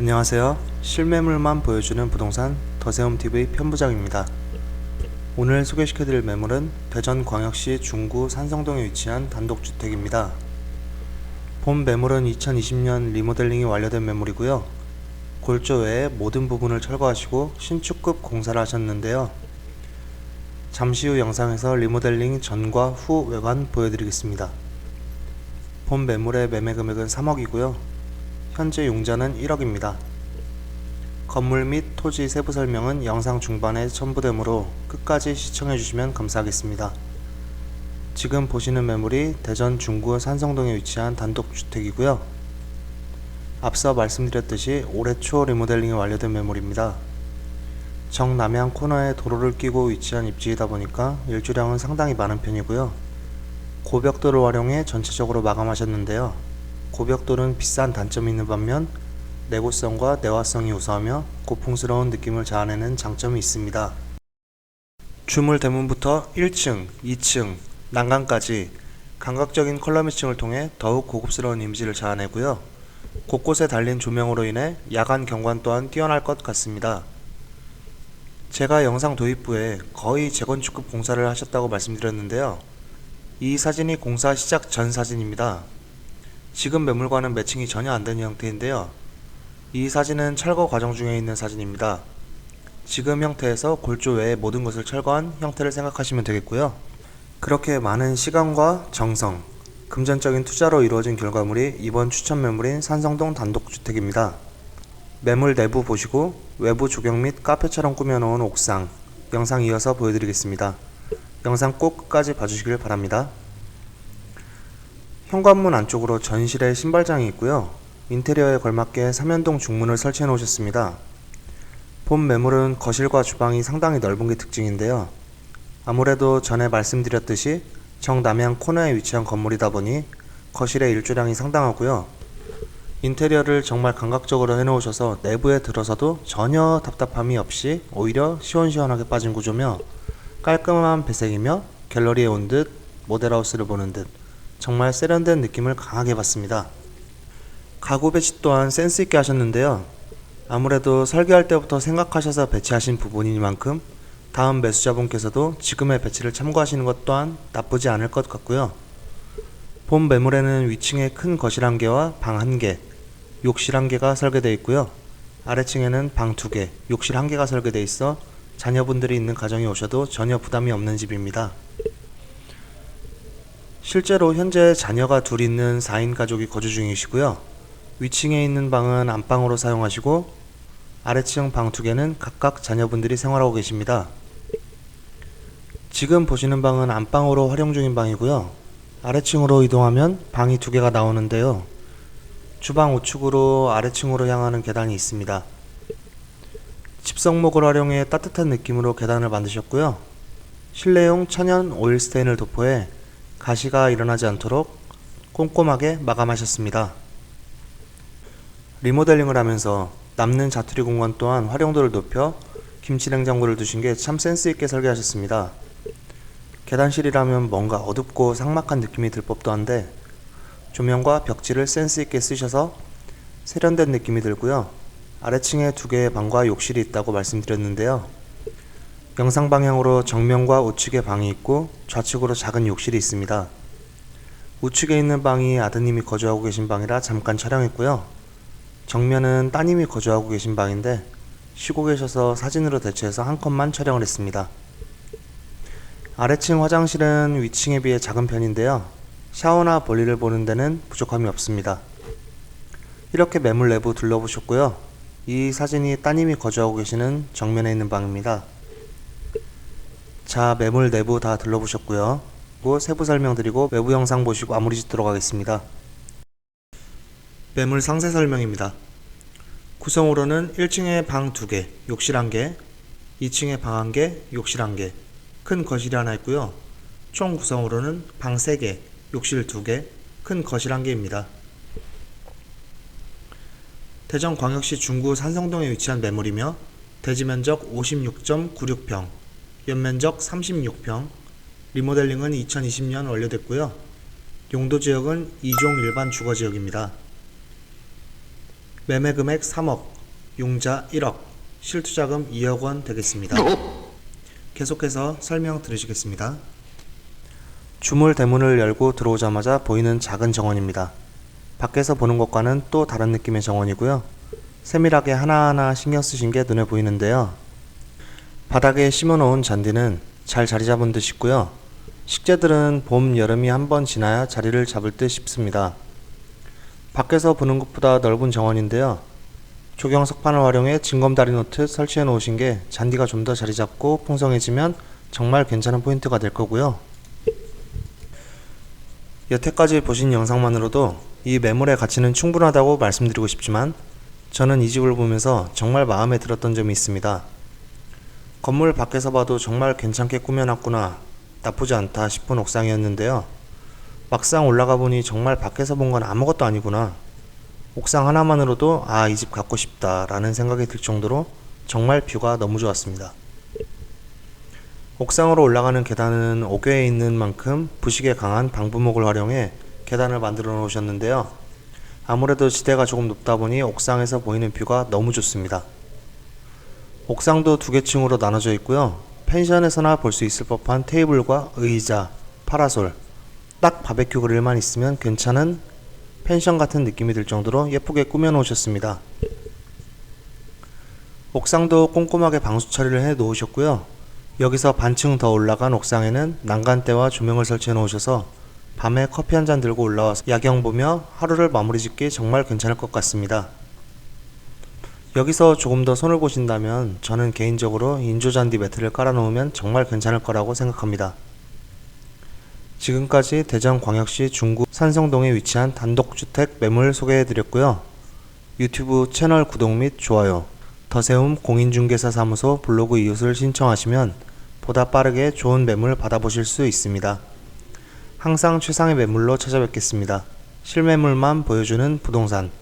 안녕하세요. 실매물만 보여주는 부동산 더세움TV 편부장입니다. 오늘 소개시켜드릴 매물은 대전광역시 중구 산성동에 위치한 단독주택입니다. 본 매물은 2020년 리모델링이 완료된 매물이고요. 골조 외에 모든 부분을 철거하시고 신축급 공사를 하셨는데요. 잠시 후 영상에서 리모델링 전과 후 외관 보여드리겠습니다. 본 매물의 매매 금액은 3억이고요. 현재 용자는 1억입니다. 건물 및 토지 세부 설명은 영상 중반에 첨부되므로 끝까지 시청해 주시면 감사하겠습니다. 지금 보시는 매물이 대전 중구 산성동에 위치한 단독주택이고요. 앞서 말씀드렸듯이 올해 초 리모델링이 완료된 매물입니다. 정남향 코너에 도로를 끼고 위치한 입지이다 보니까 일주량은 상당히 많은 편이고요. 고벽도를 활용해 전체적으로 마감하셨는데요. 고벽돌은 비싼 단점이 있는 반면 내구성과 내화성이 우수하며 고풍스러운 느낌을 자아내는 장점이 있습니다. 주물 대문부터 1층, 2층, 난간까지 감각적인 컬러 매칭을 통해 더욱 고급스러운 이미지를 자아내고요. 곳곳에 달린 조명으로 인해 야간 경관 또한 뛰어날 것 같습니다. 제가 영상 도입부에 거의 재건축급 공사를 하셨다고 말씀드렸는데요. 이 사진이 공사 시작 전 사진입니다. 지금 매물과는 매칭이 전혀 안 되는 형태인데요. 이 사진은 철거 과정 중에 있는 사진입니다. 지금 형태에서 골조 외의 모든 것을 철거한 형태를 생각하시면 되겠고요. 그렇게 많은 시간과 정성, 금전적인 투자로 이루어진 결과물이 이번 추천 매물인 산성동 단독주택입니다. 매물 내부 보시고 외부 조경 및 카페처럼 꾸며놓은 옥상, 영상 이어서 보여드리겠습니다. 영상 꼭 끝까지 봐주시길 바랍니다. 현관문 안쪽으로 전실에 신발장이 있고요. 인테리어에 걸맞게 삼연동 중문을 설치해 놓으셨습니다. 본 매물은 거실과 주방이 상당히 넓은 게 특징인데요. 아무래도 전에 말씀드렸듯이 정남향 코너에 위치한 건물이다 보니 거실의 일조량이 상당하고요. 인테리어를 정말 감각적으로 해놓으셔서 내부에 들어서도 전혀 답답함이 없이 오히려 시원시원하게 빠진 구조며 깔끔한 배색이며 갤러리에 온 듯 모델하우스를 보는 듯 정말 세련된 느낌을 강하게 받습니다. 가구 배치 또한 센스 있게 하셨는데요. 아무래도 설계할 때부터 생각하셔서 배치하신 부분이니만큼 다음 매수자분께서도 지금의 배치를 참고하시는 것 또한 나쁘지 않을 것 같고요. 본 매물에는 위층에 큰 거실 한 개와 방 한 개, 욕실 한 개가 설계되어 있고요. 아래층에는 방 두 개, 욕실 한 개가 설계되어 있어 자녀분들이 있는 가정에 오셔도 전혀 부담이 없는 집입니다. 실제로 현재 자녀가 둘 있는 4인 가족이 거주 중이시고요. 위층에 있는 방은 안방으로 사용하시고 아래층 방 두 개는 각각 자녀분들이 생활하고 계십니다. 지금 보시는 방은 안방으로 활용 중인 방이고요. 아래층으로 이동하면 방이 두 개가 나오는데요. 주방 우측으로 아래층으로 향하는 계단이 있습니다. 집성목을 활용해 따뜻한 느낌으로 계단을 만드셨고요. 실내용 천연 오일 스테인을 도포해 가시가 일어나지 않도록 꼼꼼하게 마감하셨습니다. 리모델링을 하면서 남는 자투리 공간 또한 활용도를 높여 김치 냉장고를 두신 게 참 센스 있게 설계하셨습니다. 계단실이라면 뭔가 어둡고 삭막한 느낌이 들 법도 한데 조명과 벽지를 센스 있게 쓰셔서 세련된 느낌이 들고요. 아래층에 두 개의 방과 욕실이 있다고 말씀드렸는데요. 영상 방향으로 정면과 우측에 방이 있고 좌측으로 작은 욕실이 있습니다. 우측에 있는 방이 아드님이 거주하고 계신 방이라 잠깐 촬영했고요. 정면은 따님이 거주하고 계신 방인데 쉬고 계셔서 사진으로 대체해서 한 컷만 촬영을 했습니다. 아래층 화장실은 위층에 비해 작은 편인데요. 샤워나 볼일을 보는 데는 부족함이 없습니다. 이렇게 매물 내부 둘러보셨고요. 이 사진이 따님이 거주하고 계시는 정면에 있는 방입니다. 자, 매물 내부 다 둘러보셨고요. 그리고 세부 설명드리고 외부 영상 보시고 마무리 짓도록 하겠습니다. 매물 상세 설명입니다. 구성으로는 1층에 방 2개, 욕실 1개, 2층에 방 1개, 욕실 1개, 큰 거실이 하나 있고요. 총 구성으로는 방 3개, 욕실 2개, 큰 거실 1개입니다. 대전광역시 중구 산성동에 위치한 매물이며 대지 면적 56.96평, 연면적 36평, 리모델링은 2020년 완료됐고요. 용도 지역은 2종 일반 주거 지역입니다. 매매 금액 3억, 융자 1억, 실투자금 2억 원 되겠습니다. 계속해서 설명 들으시겠습니다. 주물 대문을 열고 들어오자마자 보이는 작은 정원입니다. 밖에서 보는 것과는 또 다른 느낌의 정원이고요. 세밀하게 하나하나 신경 쓰신 게 눈에 보이는데요. 바닥에 심어놓은 잔디는 잘 자리 잡은 듯 싶고요. 식재들은 봄, 여름이 한번 지나야 자리를 잡을 듯 싶습니다. 밖에서 보는 것보다 넓은 정원인데요. 조경 석판을 활용해 징검다리 놓듯 설치해 놓으신 게 잔디가 좀 더 자리 잡고 풍성해지면 정말 괜찮은 포인트가 될 거고요. 여태까지 보신 영상만으로도 이 매물의 가치는 충분하다고 말씀드리고 싶지만 저는 이 집을 보면서 정말 마음에 들었던 점이 있습니다. 건물 밖에서 봐도 정말 괜찮게 꾸며놨구나, 나쁘지 않다 싶은 옥상이었는데요. 막상 올라가 보니 정말 밖에서 본 건 아무것도 아니구나. 옥상 하나만으로도 아, 이 집 갖고 싶다 라는 생각이 들 정도로 정말 뷰가 너무 좋았습니다. 옥상으로 올라가는 계단은 옥외에 있는 만큼 부식에 강한 방부목을 활용해 계단을 만들어 놓으셨는데요. 아무래도 지대가 조금 높다 보니 옥상에서 보이는 뷰가 너무 좋습니다. 옥상도 두 개 층으로 나눠져 있고요. 펜션에서나 볼 수 있을 법한 테이블과 의자, 파라솔, 딱 바베큐 그릴만 있으면 괜찮은 펜션 같은 느낌이 들 정도로 예쁘게 꾸며 놓으셨습니다. 옥상도 꼼꼼하게 방수 처리를 해 놓으셨고요. 여기서 반층 더 올라간 옥상에는 난간대와 조명을 설치해 놓으셔서 밤에 커피 한 잔 들고 올라와서 야경 보며 하루를 마무리 짓기 정말 괜찮을 것 같습니다. 여기서 조금 더 손을 보신다면 저는 개인적으로 인조잔디 매트를 깔아 놓으면 정말 괜찮을 거라고 생각합니다. 지금까지 대전광역시 중구 산성동에 위치한 단독주택 매물 소개해 드렸고요. 유튜브 채널 구독 및 좋아요, 더세움 공인중개사 사무소 블로그 이웃을 신청하시면 보다 빠르게 좋은 매물 받아보실 수 있습니다. 항상 최상의 매물로 찾아뵙겠습니다. 실매물만 보여주는 부동산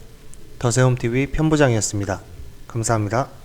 더세움TV 편부장이었습니다. 감사합니다.